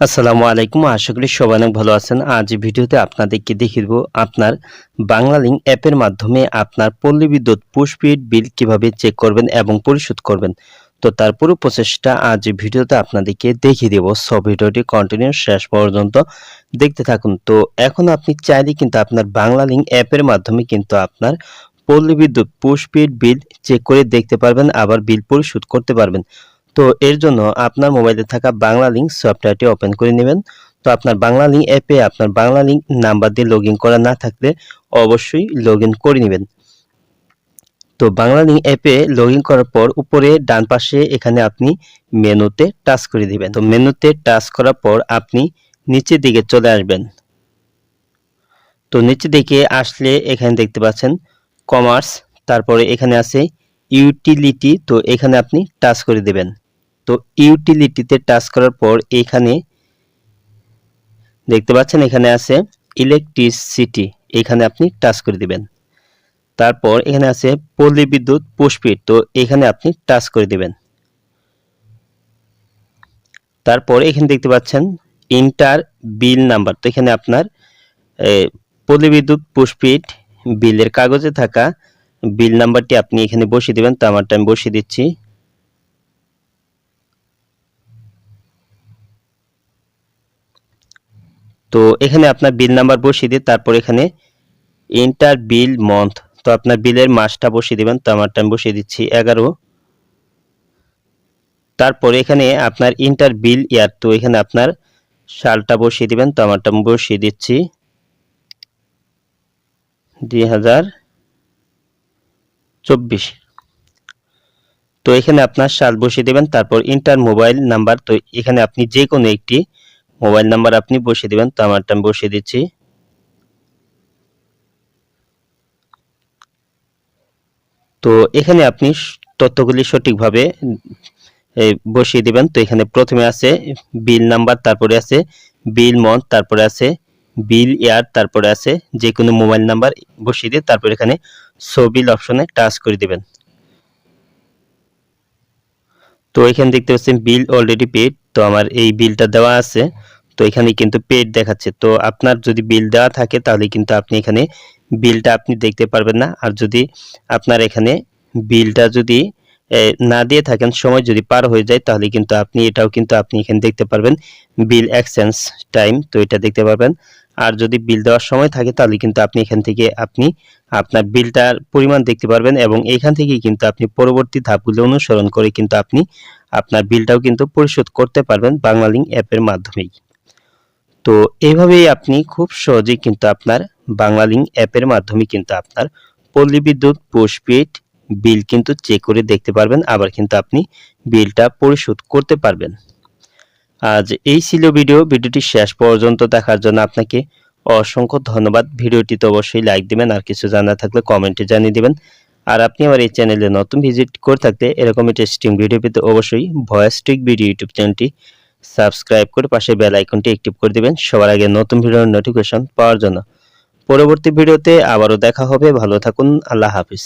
আসসালামু আলাইকুম। আশা করি সবাই অনেক ভালো আছেন। আজ ভিডিওতে আপনাদেরকে দেখিয়ে দেবো আপনার বাংলালিংক অ্যাপের মাধ্যমে আপনার পল্লী বিদ্যুৎ পুষ্পিড বিল কীভাবে চেক করবেন এবং পরিশোধ করবেন। তো তার পুরো প্রসেসটা আজ ভিডিওতে আপনাদেরকে দেখিয়ে দেবো। সব ভিডিওটি কন্টিনিউ শেষ পর্যন্ত দেখতে থাকুন। তো এখন আপনি চাইলে কিন্তু আপনার বাংলালিংক অ্যাপের মাধ্যমে কিন্তু আপনার পল্লী বিদ্যুৎ পুষ্পিড বিল চেক করে দেখতে পারবেন, আবার বিল পরিশোধ করতে পারবেন। তো এর জন্য আপনার মোবাইলে থাকা বাংলা লিঙ্ক সফটওয়্যারটি ওপেন করে নেবেন। তো আপনার বাংলা লিঙ্ক অ্যাপে আপনার বাংলা লিঙ্ক নাম্বার দিয়ে লগ করা না থাকলে অবশ্যই লগ করে নেবেন। তো বাংলা লিঙ্ক অ্যাপে লগ করার পর উপরে ডান পাশে এখানে আপনি মেনুতে টাচ করে দিবেন। তো মেনুতে টাচ করার পর আপনি নিচের দিকে চলে আসবেন। তো নিচের দিকে আসলে এখানে দেখতে পাচ্ছেন কমার্স তারপরে এখানে আছে ইউটিলিটি তো এখানে আপনি টাচ করে দেবেন। তো ইউটিলিটিতে টাচ করার পর এখানে দেখতে পাচ্ছেন এখানে আছে ইলেকট্রিসিটি এখানে আপনি টাচ করে দিবেন। তারপর এখানে আছে পল্লী বিদ্যুৎ পুষ্পিট তো এখানে আপনি টাচ করে দিবেন। তারপর এখানে দেখতে পাচ্ছেন ইন্টার বিল নাম্বার তো এখানে আপনার পল্লী বিদ্যুৎ পুষ্পিট বিলের কাগজে থাকা বিল নাম্বারটি আপনি এখানে বসিয়ে দেবেন। তো আমারটা আমি বসিয়ে দিচ্ছি। তো এখানে আপনার বিল নাম্বার বসিয়ে দিয়ে তারপর এখানে ইন্টার বিল মন্থ তো আপনার বিলের মাসটা বসিয়ে দিবেন, তো আমারটা আমি বসিয়ে দিচ্ছি এগারো। তারপর এখানে আপনার ইন্টার বিল ইয়ার তো এখানে আপনার সালটা বসিয়ে দিবেন, তো আমারটা আমি বসিয়ে দিচ্ছি দুই হাজার চব্বিশ। তো এখানে আপনার সাল বসিয়ে দেবেন, তারপর ইন্টার মোবাইল নাম্বার তো এখানে আপনি যে কোনো একটি মোবাইল নাম্বার আপনি বসিয়ে দিবেন, তো আমারটা আমি বসিয়ে দিচ্ছি। তো এখানে আপনি তথ্যগুলি সঠিকভাবে বসিয়ে দিবেন। তো এখানে প্রথমে আছে বিল নাম্বার, তারপরে আছে বিল মন্থ, তারপরে আছে বিল ইয়ার, তারপরে আছে যে কোনো মোবাইল নাম্বার বসিয়ে দিয়ে তারপর এখানে সো বিল অপশনে টাচ করে দিবেন। তো এখানে দেখতে পাচ্ছেন বিল অলরেডি পেড। তো আমার এই বিলটা দেওয়া আছে। তো এখানে কিন্তু পেড দেখাচ্ছে। তো আপনার যদি বিল দেওয়া থাকে, তাহলে কিন্তু আপনি এখানে বিলটা আপনি দেখতে পারবেন না। আর যদি আপনার এখানে বিলটা যদি না দিয়ে থাকেন, সময় যদি পার হয়ে যায়, তাহলে কিন্তু আপনি, এটাও কিন্তু আপনি এখানে দেখতে পারবেন বিল এক্সচেঞ্জ টাইম তো এটা দেখতে পারবেন। আর যদি বিল দেওয়ার সময় থাকে, তাহলে কিন্তু আপনি এখান থেকে আপনি আপনার বিলটার পরিমাণ দেখতে পারবেন এবং এখান থেকেই কিন্তু আপনি পরবর্তী ধাপগুলো অনুসরণ করে কিন্তু আপনি আপনার বিলটাও কিন্তু পরিশোধ করতে পারবেন বাংলালিংক অ্যাপের মাধ্যমেই। তো এইভাবেই আপনি খুব সহজেই কিন্তু আপনার বাংলালিংক অ্যাপের মাধ্যমে কিন্তু আপনার পল্লী বিদ্যুৎ পোস্টপেড বিল কিন্তু চেক করে দেখতে পারবেন, আবার কিন্তু আপনি বিলটা পরিশোধ করতে পারবেন। আজ এই ছিল ভিডিও, ভিডিওটি শেষ পর্যন্ত দেখার জন্য আপনাকে অসংখ্য ধন্যবাদ। ভিডিওটিতে অবশ্যই লাইক দিবেন, আর কিছু জানা থাকলে কমেন্টে জানিয়ে দিবেন। আর আপনি আমার এই চ্যানেলে নতুন ভিজিট করে থাকলে এরকম টেস্টিং ভিডিও পেতে অবশ্যই ভয়েস টিক ভিডিও ইউটিউব চ্যানেলটি সাবস্ক্রাইব করে পাশে বেল আইকনটি অ্যাক্টিভ করে দিবেন, সবার আগে নতুন ভিডিওর নোটিফিকেশন পাওয়ার জন্য। পরবর্তী ভিডিওতে আবারও দেখা হবে, ভালো থাকুন, আল্লাহ হাফিজ।